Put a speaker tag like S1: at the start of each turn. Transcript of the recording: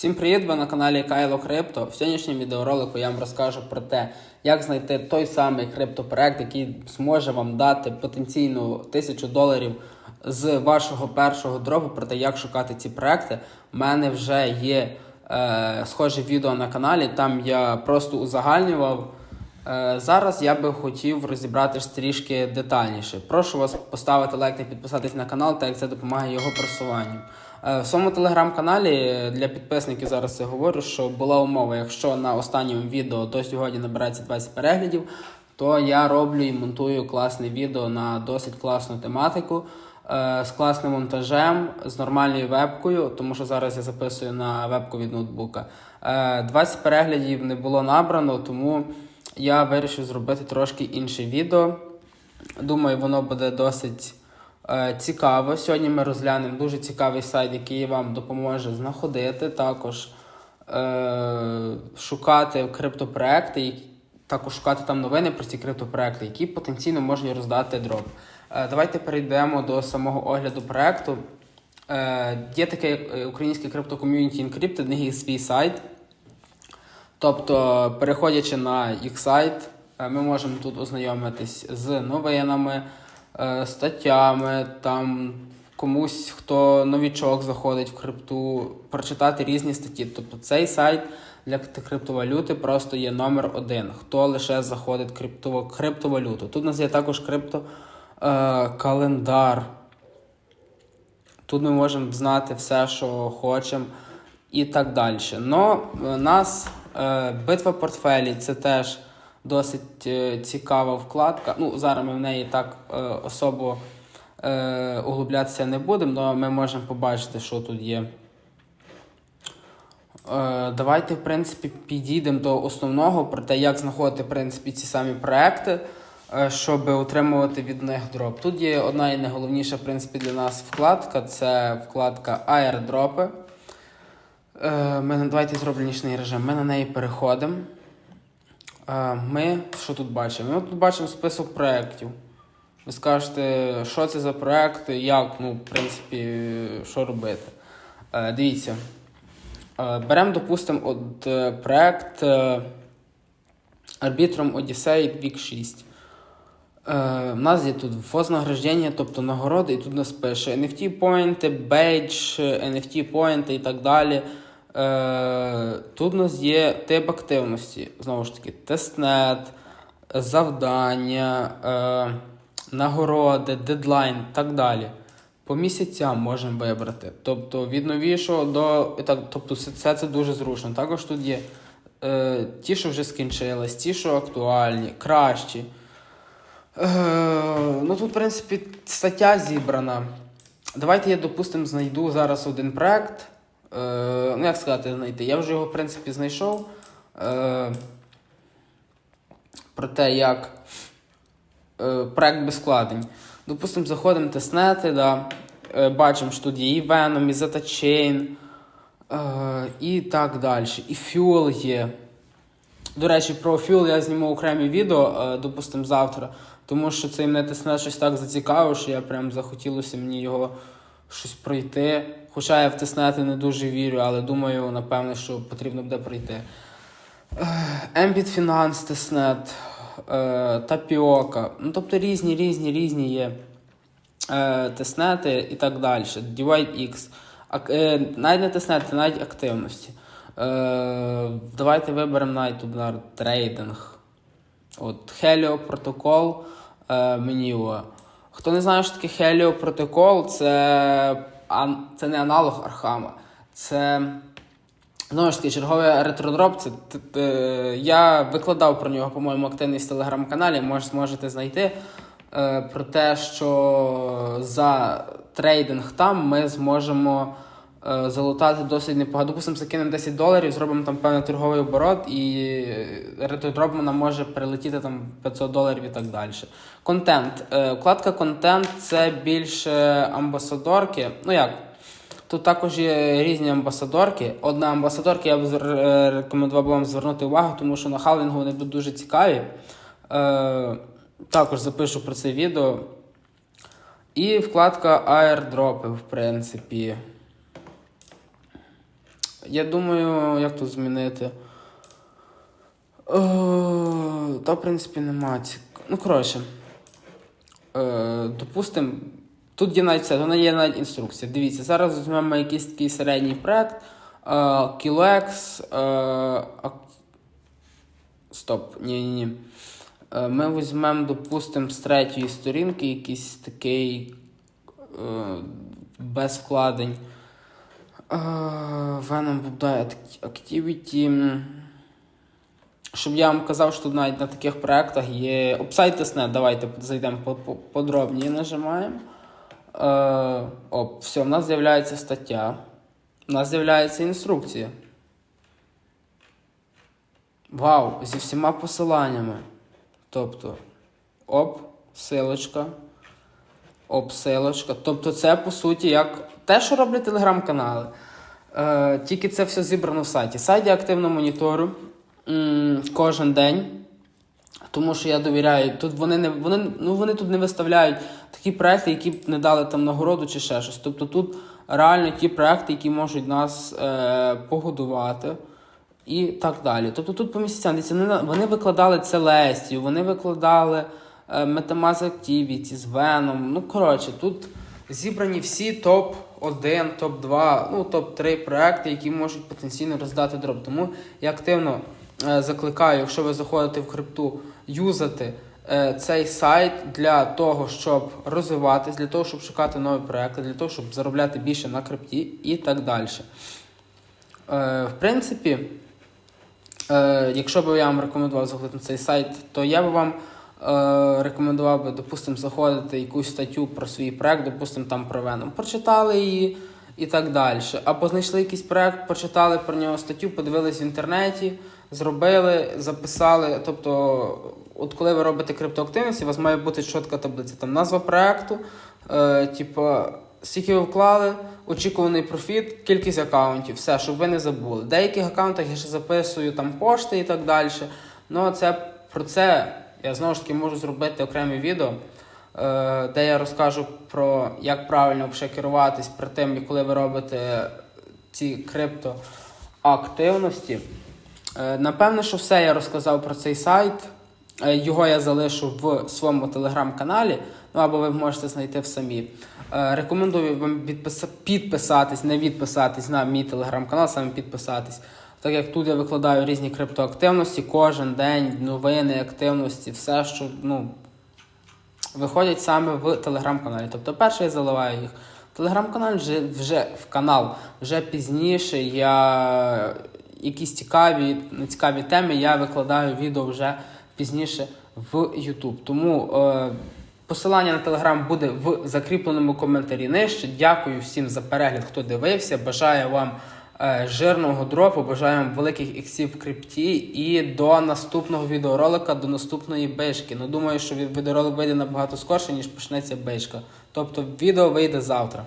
S1: Всім привіт! Ви на каналі Кайло Крипто. В сьогоднішньому відеоролику я вам розкажу про те, як знайти той самий криптопроект, який зможе вам дати потенційну тисячу доларів з вашого першого дропу. Про те, як шукати ці проекти. У мене вже є е, схоже відео на каналі. Там я просто узагальнював. Е, Зараз я би хотів розібратись трішки детальніше. Прошу вас поставити лайк та підписатись на канал, так як це допомагає його просуванню. Е, В своєму телеграм-каналі для підписників зараз я говорю, що була умова, якщо на останньому відео до сьогодні набирається 20 переглядів, то я роблю і монтую класне відео на досить класну тематику е, з класним монтажем, з нормальною вебкою, тому що зараз я записую на вебку від ноутбука. Е, 20 переглядів не було набрано, тому я вирішив зробити трошки інше відео. Думаю, воно буде досить е, цікаво. Сьогодні ми розглянемо дуже цікавий сайт, який вам допоможе знаходити, також е, шукати криптопроекти, також шукати там новини про ці криптопроекти, які потенційно можуть роздати дроп. Е, давайте перейдемо до самого огляду проекту. Е, є таке е, українське криптоком'юніті Encrypted, в них є свій сайт. Тобто, переходячи на їх сайт, е, ми можемо тут ознайомитись з новинами, е, статтями, там комусь, хто новічок заходить в крипту, прочитати різні статті. Тобто цей сайт для криптовалюти просто є номер один. Хто лише заходить в криптовалюту. Тут у нас є також крипто е. Тут ми можемо знати все, що хочемо, і так далі. Но у нас е, битва портфелі це теж досить е, цікава вкладка. Ну, зараз ми в неї так е, особо е, углублятися не будемо, але ми можемо побачити, що тут є. Давайте, в принципі, підійдемо до основного про те, як знаходити в принципі, ці самі проекти, щоб отримувати від них дроп. Тут є одна і найголовніша в принципі, для нас вкладка це вкладка. Е, Ми, давайте зробимо нічний режим. Ми на неї переходимо. Ми що тут бачимо? Ми тут бачимо список проєктів. Ви скажете, що це за проект, як, ну, в принципі, що робити. Е, Дивіться. Е, Беремо, допустимо, е, е, Arbitrum Odyssey Week 6. Е, У нас є тут вознаграждення, тобто нагороди, і тут нас пише NFT поінти, бейдж, NFT поінти і так далі. Е, Тут у нас є тип активності, знову ж таки, тестнет, завдання, е, нагороди, дедлайн і так далі. По місяцям можемо вибрати. Тобто від новішого до. Так, тобто все це, дуже зручно. Також тут є е, ті, що вже скінчились, ті, що актуальні, кращі. Е, ну тут, в принципі, стаття зібрана. Давайте я, допустимо, знайду зараз один проект. Е, ну, як сказати, знайти. Я вже його, в принципі, знайшов. Е, про те, як е, проект без складень. Допустимо, заходимо в тестнети, да, е, бачимо, що тут є і Venom, і Zeta Chain, е, і так далі. І Fuel є. До речі, про Fuel я зніму окремі відео, е, допустимо, завтра. Тому що цей мене тестнет щось так зацікавив, що я прям захотілося мені його щось пройти. Хоча я в не дуже вірю, але думаю, напевне, що потрібно буде пройти. Ембіт тестнет, е, Тапіока. Ну, тобто різні, різні, різні є е, тестнети і так далі. Divide X. Е, навіть не тестнети, навіть активності. Е, давайте виберемо навіть трейдинг. От Helio протокол Menio. Хто не знає, що таке Helio протокол, це, це не аналог Архама. Це знову ж таки черговий ретродроп. Це, т- я викладав про нього, по-моєму, активність телеграм-каналі, може, зможете знайти. Е, про те, що за трейдинг там ми зможемо е, залутати досить непогано. Допустимо, закинемо 10 доларів, зробимо там певний торговий оборот, і ретродроб нам може прилетіти там 500 доларів і так далі. Контент. Е, Вкладка контент це більше амбасадорки. Ну як? Тут також є різні амбасадорки. Одна амбасадорка я б е, рекомендував вам звернути увагу, тому що на халвінгу вони будуть дуже цікаві. Е, також запишу про це відео. І вкладка airdropи, в принципі. Я думаю, як тут змінити. Е, Та, в принципі, нема. Ну, коротше. Е, допустим, тут є навіть це, вона є навіть інструкція. Дивіться, зараз візьмемо якийсь такий середній проект. Kilex. Е, Стоп, ні, ні, ні. Е, Ми візьмемо, допустимо, з третьої сторінки якийсь такий е, без вкладень. Venom Buddha Activity. Щоб я вам казав, що тут навіть на таких проєктах є обсайтесне, давайте зайдемо по- по- подробніше, нажимаємо. Е, оп, все, в нас з'являється стаття. У нас з'являється інструкція. Вау, зі всіма посиланнями. Тобто, оп, силочка. Оп, силочка. Тобто, це по суті як те, що роблять телеграм-канали. Е, тільки це все зібрано в сайті. Сайт я активно моніторю м, кожен день. Тому що я довіряю, тут вони не вони, ну, вони тут не виставляють такі проекти, які б не дали там нагороду чи ще щось. Тобто тут реально ті проекти, які можуть нас е, погодувати і так далі. Тобто тут по місяцям вони, викладали Целестію, вони викладали Metamask Activity з Venom. Ну, коротше, тут зібрані всі топ-1, топ-2, ну, топ-3 проекти, які можуть потенційно роздати дроб. Тому я активно е, закликаю, якщо ви заходите в крипту, юзати е, цей сайт для того, щоб розвиватись, для того, щоб шукати нові проекти, для того, щоб заробляти більше на крипті і так далі. Е, в принципі, е, якщо б я вам рекомендував заходити на цей сайт, то я би вам е, рекомендував би, допустимо, заходити якусь статтю про свій проект, допустимо, там про Venom. Прочитали її і так далі. Або знайшли якийсь проект, почитали про нього статтю, подивились в інтернеті, зробили, записали. Тобто, от коли ви робите криптоактивність, у вас має бути чітка таблиця. Там назва проекту, е, типу, скільки ви вклали, очікуваний профіт, кількість аккаунтів, все, щоб ви не забули. В деяких аккаунтах я ще записую там пошти і так далі. Ну, це про це я знову ж таки можу зробити окреме відео, е, де я розкажу про як правильно керуватись при тим, коли ви робите ці криптоактивності. Е, Напевно, що все я розказав про цей сайт. Е, Його я залишу в своєму телеграм-каналі, ну або ви можете знайти в самі. Рекомендую вам підписатись, не відписатись на мій телеграм-канал, саме підписатись. Так як тут я викладаю різні криптоактивності, кожен день, новини, активності, все, що ну, виходять саме в телеграм-каналі. Тобто, перше я заливаю їх. Телеграм-канал вже, вже в канал вже пізніше. Я якісь цікаві, нецікаві теми я викладаю відео вже пізніше в YouTube. Тому е, посилання на телеграм буде в закріпленому коментарі нижче. Дякую всім за перегляд, хто дивився. Бажаю вам жирного дропу, Бажаємо великих іксів в крипті і до наступного відеоролика, до наступної бешки. Ну думаю, що від- відеоролик вийде набагато скорше, ніж почнеться бешка. Тобто відео вийде завтра.